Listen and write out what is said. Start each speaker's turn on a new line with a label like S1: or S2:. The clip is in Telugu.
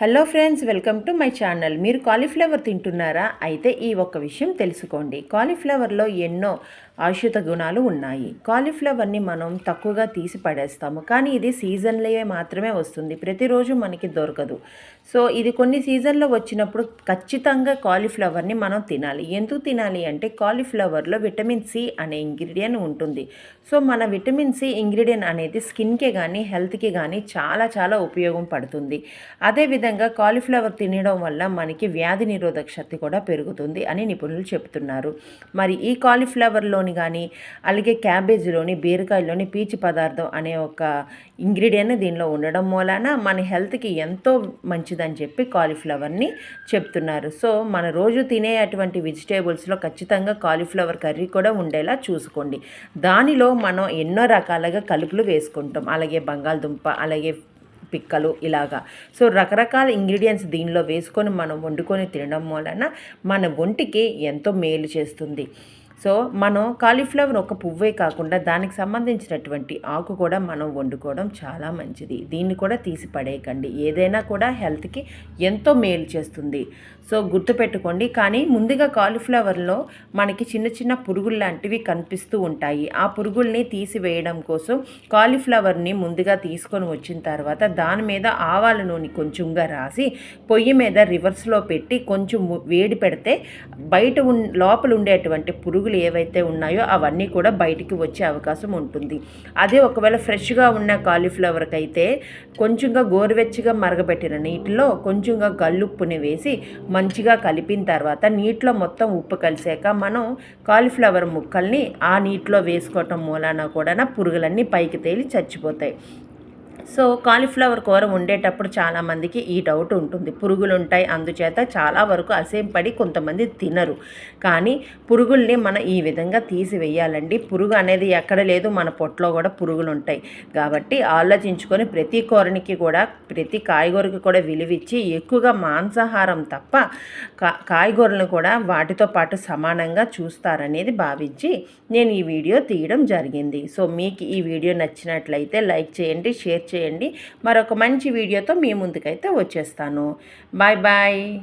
S1: Hello friends welcome to my channel మీరు కాలీఫ్లవర్ తింటున్నారా? అయితే ఈ ఒక్క విషయం తెలుసుకోండి. కాలీఫ్లవర్లో ఎన్నో ఔషధ గుణాలు ఉన్నాయి. కాలీఫ్లవర్ని మనం తక్కువగా తీసి పడేస్తాము. కానీ ఇది సీజన్లో మాత్రమే వస్తుంది. ప్రతిరోజు మనకి దొరకదు. సో ఇది కొన్ని సీజన్లో వచ్చినప్పుడు ఖచ్చితంగా కాలీఫ్లవర్ని మనం తినాలి. ఎందుకు తినాలి అంటే కాలీఫ్లవర్లో విటమిన్ సి అనే ఇంగ్రీడియంట్ ఉంటుంది. సో మన విటమిన్ సి ఇంగ్రీడియంట్ అనేది స్కిన్కి కానీ హెల్త్కి కానీ చాలా చాలా ఉపయోగం పడుతుంది. అదేవిధంగా కాలీఫ్లవర్ తినడం వల్ల మనకి వ్యాధి నిరోధక శక్తి కూడా పెరుగుతుంది అని నిపుణులు చెప్తున్నారు మరి ఈ కాలీఫ్లవర్లోని కానీ అలాగే క్యాబేజీలోని బీరకాయలోని పీచు పదార్థం అనే ఒక ఇంగ్రీడియంట్ దీనిలో ఉండడం మూలాన మన హెల్త్కి ఎంతో మంచిదని చెప్పి కాలీఫ్లవర్ని చెప్తున్నారు. సో మన రోజు తినే అటువంటి వెజిటేబుల్స్లో ఖచ్చితంగా కాలీఫ్లవర్ కర్రీ కూడా ఉండేలా చూసుకోండి. దానిలో మనం ఎన్నో రకాలుగా కలుపులు వేసుకుంటాం. అలాగే బంగాళదుంప అలాగే పిక్కలు ఇలాగా. సో రకరకాల ఇంగ్రీడియంట్స్ దీనిలో వేసుకొని మనం వండుకొని తినడం వలన మన ఒంటికి ఎంతో మేలు చేస్తుంది. సో మనం కాలీఫ్లవర్ ఒక పువ్వే కాకుండా దానికి సంబంధించినటువంటి ఆకు కూడా మనం వండుకోవడం చాలా మంచిది. దీన్ని కూడా తీసి పడేయకండి. ఏదైనా కూడా హెల్త్కి ఎంతో మేలు చేస్తుంది. సో గుర్తుపెట్టుకోండి. కానీ ముందుగా కాలీఫ్లవర్లో మనకి చిన్న చిన్న పురుగులు లాంటివి కనిపిస్తూ ఉంటాయి. ఆ పురుగుల్ని తీసివేయడం కోసం కాలీఫ్లవర్ని ముందుగా తీసుకొని వచ్చిన తర్వాత దాని మీద ఆవాల నూనె కొంచెంగా రాసి పొయ్యి మీద రివర్స్లో పెట్టి కొంచెం వేడి పెడితే బయట లోపల ఉండేటువంటి పురుగు పురుగులు ఏవైతే ఉన్నాయో అవన్నీ కూడా బయటికి వచ్చే అవకాశం ఉంటుంది. అదే ఒకవేళ ఫ్రెష్గా ఉన్న కాలీఫ్లవర్కి అయితే కొంచెంగా గోరువెచ్చగా మరగబెట్టిన నీటిలో కొంచెంగా గల్లుప్పుని వేసి మంచిగా కలిపిన తర్వాత నీటిలో మొత్తం ఉప్పు కలిసాక మనం కాలీఫ్లవర్ ముక్కల్ని ఆ నీటిలో వేసుకోవటం మూలాన కూడా పురుగులన్నీ పైకి తేలి చచ్చిపోతాయి. సో కాలీఫ్లవర్ కూర వండేటప్పుడు చాలామందికి ఈ డౌట్ ఉంటుంది. పురుగులు ఉంటాయి అందుచేత చాలా వరకు అసేంపడి కొంతమంది తినరు. కానీ పురుగుల్ని మనం ఈ విధంగా తీసివేయాలండి. పురుగు అనేది ఎక్కడ లేదు మన పొట్టలో కూడా పురుగులు ఉంటాయి కాబట్టి ఆలోచించుకొని ప్రతి కూరనికి కూడా ప్రతి కాయగూరకి కూడా విలువిచ్చి ఎక్కువగా మాంసాహారం తప్ప కాయగూరలను కూడా వాటితో పాటు సమానంగా చూస్తారనేది భావించి నేను ఈ వీడియో తీయడం జరిగింది. సో మీకు ఈ వీడియో నచ్చినట్లయితే లైక్ చేయండి షేర్ చేయండి. చేయండి. మరొక మంచి వీడియోతో మీ ముందుకైతే వచ్చేస్తాను. Bye bye.